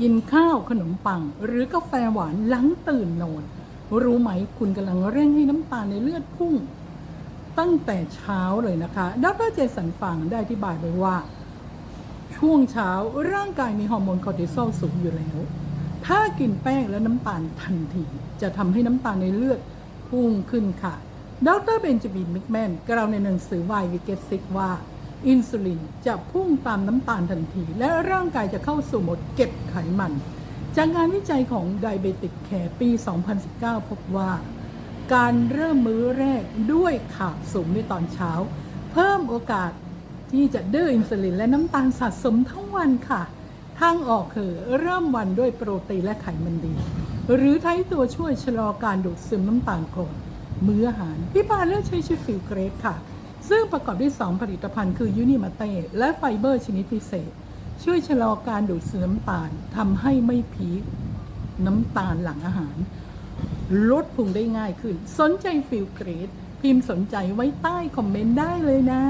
กินข้าวขนมปัง หรือกาแฟหวานหลังตื่นนอน รู้ไหมคุณกำลังเร่งให้น้ำตาลในเลือดพุ่ง ตั้งแต่เช้าเลยนะคะดรเจสันฟังได้อธิบายไว้ว่า ช่วงเช้าร่างกายมีฮอร์โมนคอร์ติซอลสูงอยู่แล้ว ถ้ากินแป้งและน้ำตาลทันที จะทำให้น้ำตาลในเลือดพุ่งขึ้นค่ะดรเบนจามินมิกแมนกล่าวในหนังสือ Why We Get Sick ว่า อินซูลินจะพุ่งตามน้ำตาลทันที และร่างกายจะเข้าสู่โหมดเก็บไขมัน จากงานวิจัยของ Diabetic Care ปี 2019 พบว่า การเริ่มมื้อแรกด้วยขาบสูงในตอนเช้า เพิ่มโอกาสที่จะดื้ออินซูลินและน้ำตาลสะสมทั้งวันค่ะ ทางออกคือเริ่มวันด้วยโปรตีนและไขมันดี หรือใช้ตัวช่วยชะลอการดูดซึมน้ำตาลก่อนมื้ออาหารพี่ปาเลือกใช้ชิฟิลเกรดค่ะ ซึ่งประกอบด้วย 2 ผลิตภัณฑ์คือยูนิมาเต้และไฟเบอร์ชนิดพิเศษ ช่วยชะลอการดูดซึมน้ำตาลทำให้ไม่พีคน้ำตาลหลังอาหาร ลดพุงได้ง่ายขึ้น สนใจฟิลเกรด พิมพ์สนใจไว้ใต้คอมเมนต์ได้เลยนะ